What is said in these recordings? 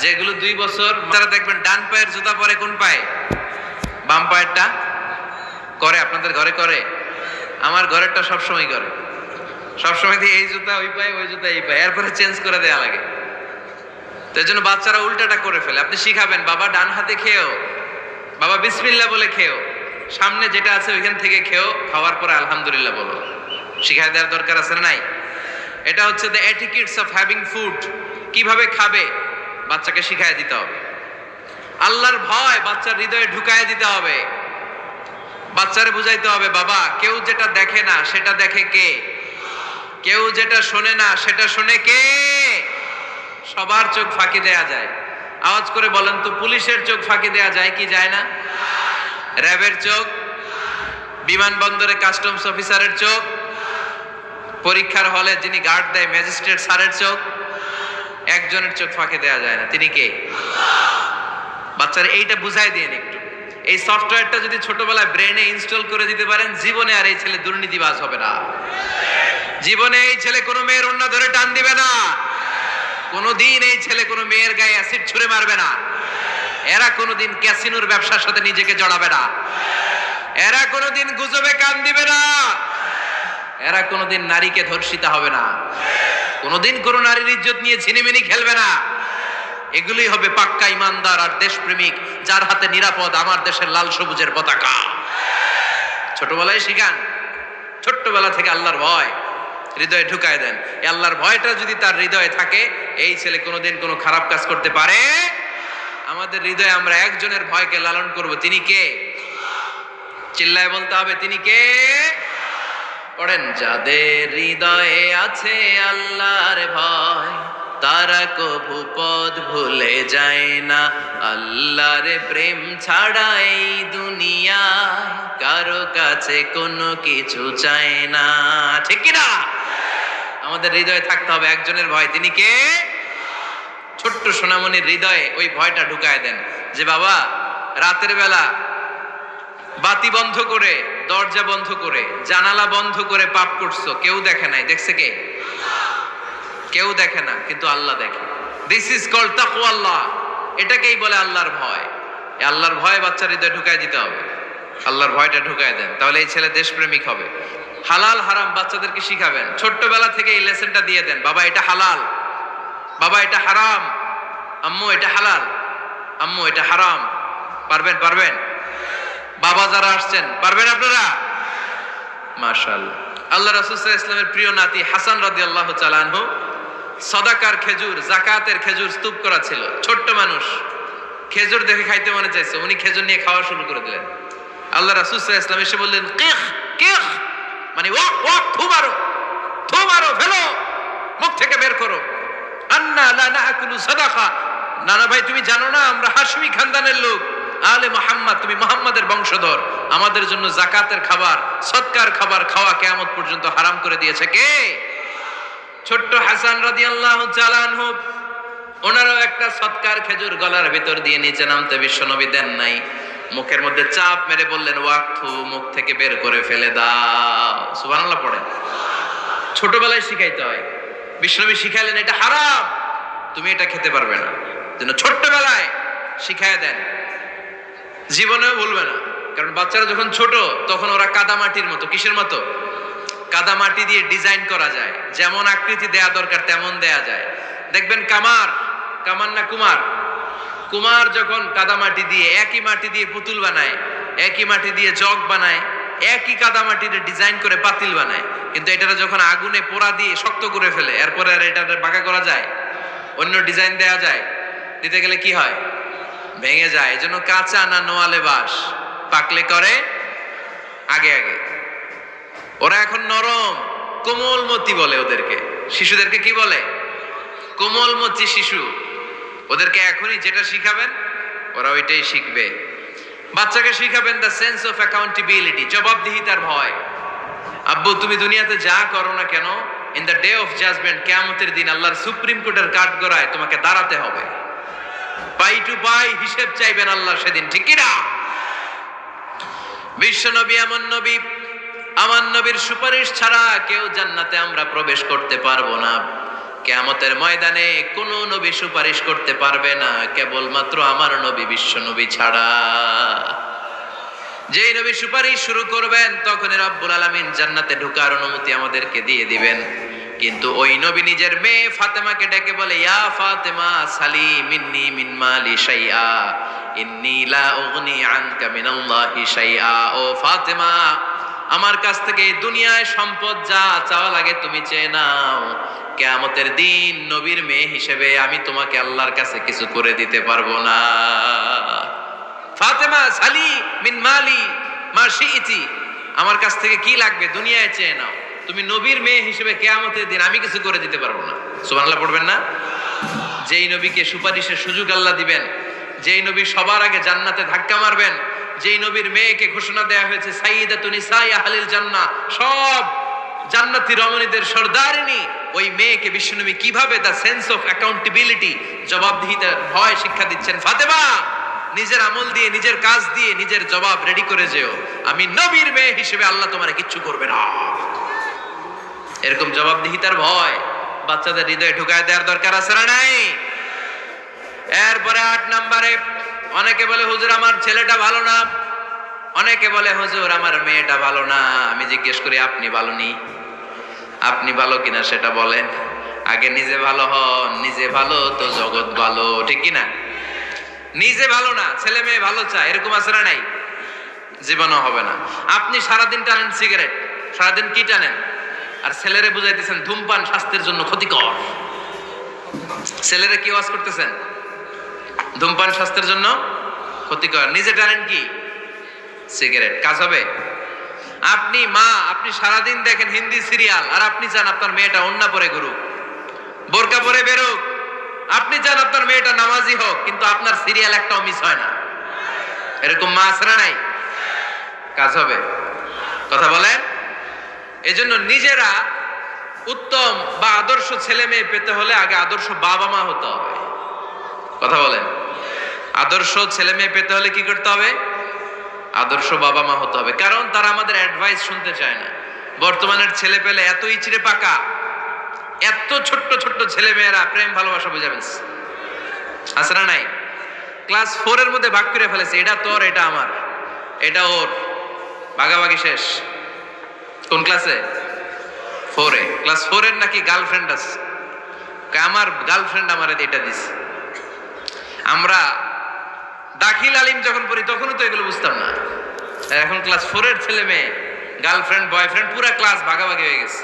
যেগুলো দুই বছর, তারা দেখবেন ডান পায়ের জুতা পরে কোন পায়ে? বাম পায়েরটা করে, আপনাদের ঘরে করে। আমার ঘরেরটা সবসময় করে। সবসময় দিয়ে এই জুতা, ওই পায়ে, ওই জুতা, এই পায়ে। এরপরে চেঞ্জ করে দেওয়া লাগে। তো জন্য বাচ্চারা উল্টাটা করে ফেলে। আপনি শিখাবেন, বাবা, ডান হাতে খেয়েও বাবা বিসমিল্লা বলে খেয়েও সামনে যেটা আছে, ওইখান থেকে খেয়েও খাওয়ার পরে আলহামদুলিল্লাহ বলো। শিখাই দেওয়ার দরকার আছে নাই? এটা হচ্ছে the etiquettes of having food কীভাবে খাবে? বাচ্চাকে শিখাই দিতে হবে। আল্লাহর ভয় বাচ্চার হৃদয়ে ঢুকায় দিতে হবে। বাচ্চারে বুঝাইতে হবে, বাবা, কেউ যেটা দেখে না, সেটা দেখে কে? কেউ যেটা শোনে না, সেটা শোনে কে? সবার চোখ ফাঁকি দেয়া যায়। আওয়াজ করে বলেন তো, পুলিশের চোখ ফাঁকি দেয়া যায় কি যায় না? র্যাবের চোখ বিমানবন্দরে কাস্টমস অফিসারের চোখ, পরীক্ষার হলে যিনি গার্ড দেয় ম্যাজিস্ট্রেট স্যারের চোখ একজনের চোখ ফাঁকে দেওয়া যায় না। তিনি কে? বাচ্চারা, এইটা বুঝাই দিন একটু। এই সফটওয়্যারটা যদি ছোটবেলায় ব্রেনে ইনস্টল করে দিতে পারেন, জীবনে আর এই ছেলে দুর্নীতিবাজ হবে না। জীবনে এই ছেলে কোনো মেয়ের অন্য ধরে টান দিবে না। কোনোদিন এই ছেলে কোনো মেয়ের গায়ে অ্যাসিড ছুঁড়ে মারবে না। এরা কোনোদিন ক্যাসিনোর ব্যবসার সাথে নিজেকে জড়াবে না। এরা কোনোদিন গুজবে কান দিবে না। এরা কোনোদিন নারীকে ধর্ষিতা হবে না। কোনোদিন কোনো নারীর ইজ্জত নিয়ে ছিনিমিনি খেলবে না। এগুলোই হবে পাক্কা ইমানদার আর দেশপ্রেমিক, যার হাতে নিরাপদ আমার দেশের লাল সবুজের পতাকা। ছোটবেলায় শিখান, ছোট্টবেলা থেকে আল্লাহর ভয়, হৃদয়ে ঢুকায় দেন। এই আল্লাহর ভয়টা যদি তার হৃদয়ে থাকে, এই ছেলে কোনোদিন কোনো খারাপ কাজ করতে পারে? আমাদের হৃদয়ে আমরা একজনের ভয়কে লালন করব, তিনি কে? চিল্লায় বলতে হবে, তিনি কে? পড়েন, যাদের হৃদয়ে আছে আল্লাহর ভয়, তারা কভু পদ ভুলে যায় না। আল্লাহর প্রেম ছাড়া এই দুনিয়ায় কারও কাছে কোনো কিছু চায় না। ঠিক না আমাদের হৃদয়ে থাকতে হবে একজনের ভয়। তিনি কে? ছোট্ট সোনামণির হৃদয়ে ওই ভয়টা ঢুকায় দেন যে, বাবা, রাতের বেলা বাতি বন্ধ করে দরজা বন্ধ করে, জানালা বন্ধ করে পাপ করছ, কেউ দেখে নাই, দেখছে কে? কেউ দেখে না, কিন্তু আল্লাহ দেখে। দিস ইজ কল তাকু আল্লাহ এটাকেই বলে আল্লাহর ভয়। আল্লাহর ভয় বাচ্চার হৃদয়ে ঢুকায় দিতে হবে। আল্লাহর ভয়টা ঢুকায় দেন। তাহলে এই ছেলে দেশপ্রেমিক হবে। হালাল, হারাম বাচ্চাদেরকে শিখাবেন। ছোট্টবেলা থেকে এই লেসনটা দিয়ে দেন। বাবা, এটা হালাল। বাবা, এটা হারাম। আম্মু, এটা হালাল। আম্মু, এটা হারাম। পারবেন পারবেন? বাবা যারা আসছেন, পারবেন আপনারা? মার্শাল আল্লাহ রাসুসাহ ইসলামের প্রিয় নাতি হাসান রাদি আল্লাহ চালানহু সদাকার খেজুর, জাকাতের খেজুর স্তূপ করা ছিল। ছোট্ট মানুষ। খেজুর দেখে খাইতে মনে চাইছে। উনি খেজুর নিয়ে খাওয়া শুরু করে দিলেন। আল্লাহ রাসুসাহ ইসলাম এসে বললেন, কেহ কেহ? মানে ওয়াক ওয়াক, থু মারো থু মারো, ফেলো, মুখ থেকে বের করো। আন্না লা নাকুলু সাদাকা। নানা ভাই, তুমি জানো না, আমরা হাসমি খানদানের লোক। আলে মোহাম্মদ, তুমি মোহাম্মদের বংশধর। আমাদের জন্য জাকাতের খাবার, সৎকার খাবার খাওয়া কেয়ামত পর্যন্ত হারাম করে দিয়েছে কে? ছোট্ট হাসান রাদি আল্লাহ চালানহু ওনারও একটা সৎকার খেজুর গলার ভিতর দিয়ে নিচে নামতে বিশ্বনবী দেন নাই। মুখের মধ্যে চাপ মেরে বললেন ওয়াক্থু মুখ থেকে বের করে ফেলে দাও। সুবহানাল্লাহ পড়েন। ছোটবেলায় শিখাইতে হয়। বিশ্বনবী শিখাইলেন, এটা হারাম। তুমি এটা খেতে পারবে না। যেন ছোট্টবেলায় শিখায় দেন। জীবনেও বলবে না। কারণ বাচ্চারা যখন ছোট, তখন ওরা কাদামাটির মতো, কিসের মতো? কাদামাটি দিয়ে ডিজাইন করা যায়। যেমন আকৃতি দেয়া দরকার, তেমন দেয়া যায়। দেখবেন কামার কামার না কুমার? কুমার যখন কাদামাটি দিয়ে একই মাটি দিয়ে পুতুল বানায়, একই মাটি দিয়ে জগ বানায়, একই কাদা কাদামাটির ডিজাইন করে পাতিল বানায়। কিন্তু এটা যখন আগুনে পোড়া দিয়ে শক্ত করে ফেলে, এরপরে আর এটা বাঁকা করা যায়? অন্য ডিজাইন দেয়া যায়। দিতে গেলে কি হয়? ভেঙে যায়। এজন্য কাঁচা না নোয়ালে বাস। পাকলে করে আগে আগে। ওরা এখন নরম, কোমলমতি বলে ওদেরকে। শিশুদেরকে কি বলে? কোমলমতি শিশু। ওদেরকে এখনই যেটা শিখাবেন, ওরা ওইটাই শিখবে। বাচ্চাকে শিখাবেন দ্য সেন্স অফ অ্যাকাউন্টেবিলিটি জবাবদিহিতার ভয়। আব্বু, তুমি দুনিয়াতে যা করো না কেন in the day of judgement কেয়ামতের দিন আল্লাহর সুপ্রিম কোর্টের কাঠ গড়ায় তোমাকে দাঁড়াতে হবে। পাই টু পাই হিসেব চাইবেন আল্লাহ সেদিন, ঠিক কিনা? বিশ্ব নবী এমন নবী, আমার নবীর সুপারিশ ছাড়া কেউ জান্নাতে আমরা প্রবেশ করতে পারব না। কেয়ামতের ময়দানে কোনো নবী সুপারিশ করতে পারবে না, কেবলমাত্র আমার নবী বিশ্ব নবী ছাড়া। যেই নবী সুপারিশ শুরু করবেন তখন রব্বুল আলামিন জান্নাতে ঢোকার অনুমতি আমাদেরকে দিয়ে দিবেন। কিন্তু ওই নবী নিজের মেয়ে ফাতেমাকে ডেকে বলে, ইয়া ফাতেমা, সালি মিন্নি মিন মালি শাইআ, ইন্নী লা উগনি আনকা শাইআ। ও ফাতেমা, আমার কাছ থেকে দুনিয়ায় সম্পদ যা চাওয়া লাগে তুমি চেয়ে নাও। কেয়ামতের দিন নবীর মেয়ে হিসেবে আমি তোমাকে আল্লাহর কাছে কিছু করে দিতে পারব না। ফাতেমা, সালি মিন মালি মা শিইতি, আমার কাছ থেকে কি লাগবে দুনিয়ায় চেয়ে নাও। তুমি নবীর মেয়ে হিসেবে কেয়ামতের দিন আমি কিছু করে দিতে পারব না। সুবহানাল্লাহ, পড়বেন না? যেই নবীকে সুপারিশের সুযোগ আল্লাহ দিবেন, যেই নবী সবার আগে জান্নাতে ধাক্কা মারবেন, যেই নবীর মেয়েকে ঘোষণা দেয়া হয়েছে সাইয়্যিদাতুন নিসাই আহলিল জান্নাহ, সব জান্নাতি রমণীদের সর্দারিনী, ওই মেয়েকে বিশ্বনবী কীভাবে দ্য সেন্স অফ অ্যাকাউন্টেবিলিটি জবাবদিহিতার ভয় শিক্ষা দিচ্ছেন? ফাতেমা, নিজের আমল দিয়ে, নিজের কাজ দিয়ে, নিজের জবাব রেডি করে যেও। আমি নবীর মেয়ে হিসেবে আল্লাহ তোমার কিচ্ছু করবে না। এরকম জবাবদিহিতার ভয় বাচ্চাদের হৃদয়ে ঢুকায় দেওয়ার দরকার আছে না নাই? এরপরে আট নম্বরে, অনেকে বলে, হুজুর, আমার ছেলেটা ভালো না। অনেকে বলে, হুজুর, আমার মেয়েটা ভালো না। আমি জিজ্ঞেস করি, আপনি ভালো নি? আপনি ভালো কিনা সেটা বলেন। আগে নিজে ভালো হন, নিজে ভালো তো জগৎ ভালো। ঠিক কিনা? নিজে ভালো না, ছেলে মেয়ে ভালো চায়, এরকম আছে না নাই? জীবনও হবে না। আপনি সারাদিন টানেন সিগারেট, সারাদিন কি টানেন? আর ছেলেরে বুঝাইতেছেন ধূমপান স্বাস্থ্যের জন্য ক্ষতিকর। ছেলেরে কি ওয়াজ করতেছেন? ধূমপান স্বাস্থ্যের জন্য ক্ষতিকর। নিজে টানেন কি? সিগারেট। কাজ হবে? আপনি মা, আপনি সারাদিন দেখেন হিন্দি সিরিয়াল, আর আপনি চান আপনার মেয়েটা অন্য পরে ঘুরুক। বোরকা পরে বেরোক। আপনি চান আপনার মেয়েটা নামাজি হোক, কিন্তু আপনার সিরিয়াল একটাও মিস হয় না। এরকম মা না নাই? কাজ হবে। কথা বলেন? এজন্য নিজেরা উত্তম বা আদর্শ ছেলে মেয়ে পেতে হলে আগে আদর্শ বাবা মা হতে হবে। কথা বলেন? আদর্শ ছেলে মেয়ে পেতে হলে কি করতে হবে? আদর্শ বাবা মা হতে হবে। কারণ তারা আমাদের অ্যাডভাইস শুনতে চায় না। বর্তমানের ছেলে পেলে এত ইচড়ে পাকা, এত ছোট্ট ছোট্ট ছেলে মেয়েরা প্রেম, ভালোবাসা বুঝাবেন আছে না নাই? ক্লাস ফোরের মধ্যে ভাগ করে ফেলেছে। এটা তোর, এটা আমার। এটা ওর। ভাগাভাগি শেষ। কোন ক্লাসে? ফোরে ক্লাস ফোর এর নাকি গার্লফ্রেন্ড আছে? আমার গার্লফ্রেন্ড আমার এটা দিস আমরা দাখিল আলিম যখন পড়ি, তখনও তো এগুলো বুঝতাম না। এখন ক্লাস ফোরের ছেলে মেয়ে গার্লফ্রেন্ড বয়ফ্রেন্ড পুরা ক্লাস ভাগাভাগি হয়ে গেছে।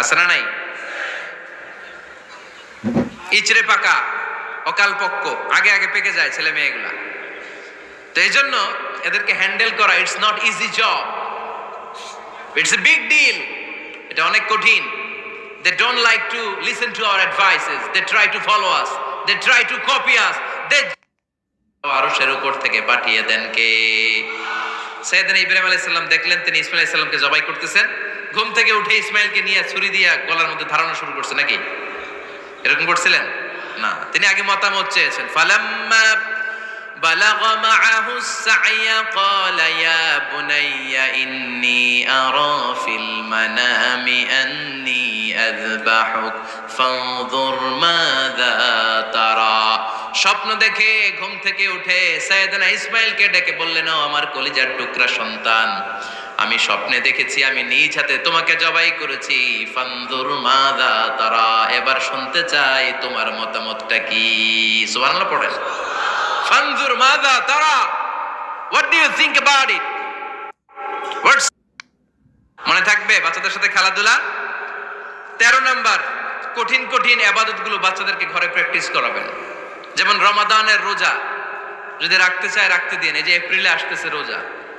আছে না নাই? ইচড়ে পাকা, অকাল পক্ক, আগে আগে পেকে যায় ছেলে মেয়েগুলা। তো এই জন্য এদেরকে হ্যান্ডেল করা it's not easy job it's a big deal এটা অনেক কঠিন। They don't like to listen to our advices they try to follow us they try to copy us they আরশের উপর থেকে পাঠিয়ে দেন কে? সৈয়দনা ইব্রাহিম আলাইহিস সালাম দেখলেন, তিনি ইসমাইল আলাইহিস সালামকে জবাই করতেছেন। ঘুম থেকে উঠে ইসমাইলকে নিয়ে ছুরি দিয়ে গলার মধ্যে ধারণা শুরু করছে নাকি? এরকম করছিলেন? না। তিনি আগে মতামত চেয়েছেন। ফালাম্মা بلغ معه السعي قال يا بني إني أرى في المنام أني أذبحك فانظر ماذا ترى স্বপ্ন দেখে ঘুম থেকে উঠে সৈয়দনা ইসমাইলকে ডেকে বললেন ও আমার কলিজার টুকরা সন্তান আমি স্বপ্নে দেখেছি আমি নিজ হাতে তোমাকে জবাই করেছি ফান্দুর মাদা তারা এবার শুনতে চাই তোমার মতামতটা কি সুবহানাল্লাহ পড়েন ফানজুর মাদা তারা what do you think about it what's মনে থাকবে বাচ্চাদের সাথে খেলাধুলা? তেরো নাম্বার, কঠিন কঠিন আবাদতগুলো বাচ্চাদেরকে ঘরে প্র্যাকটিস করাবেন। যেমন রমাদানের রোজা। যদি রাখতে চায়, রাখতে দিন। এই যে এপ্রিলে আসতেছে রোজা।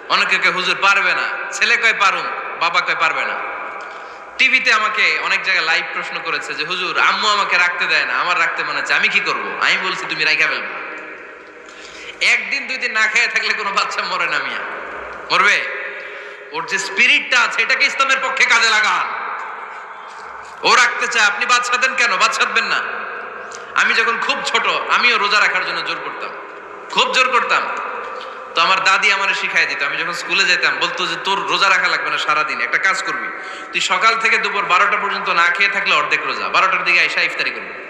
অনেকে কে হুজুর, পারবে না। ছেলে কয়, পারুম। বাবা কয়, পারবে না। টিভিতে আমাকে অনেক জায়গায় লাইভ প্রশ্ন করেছে যে, হুজুর, আম্মু আমাকে রাখতে দেয় না। আমার রাখতে মনে হচ্ছে আমি কি করব? আমি বলছি, তুমি রাইখা ফেলবে। একদিন, দুই দিন না খেয়ে থাকলে কোনো বাচ্চা মরে না মিয়া। মরবে? ওর যে স্পিরিটটা আছে, এটাকে ইসলামের পক্ষে কাজে লাগান। ও রাখতে চায়, আপনি বাচ্চা দেন কেন? বাচ্চা দেবেন না। আমি যখন খুব ছোট, আমিও রোজা রাখার জন্য জোর করতাম। খুব জোর করতাম। তো আমার দাদি আমারে শিখাই দিত। আমি যখন স্কুলে যেতাম, বলতো যে, তোর রোজা রাখা লাগবে না সারাদিন, একটা কাজ করবি। তুই সকাল থেকে দুপুর বারোটা পর্যন্ত না খেয়ে থাকলে অর্ধেক রোজা। বারোটার দিকে আইসা ইফতারি করবি।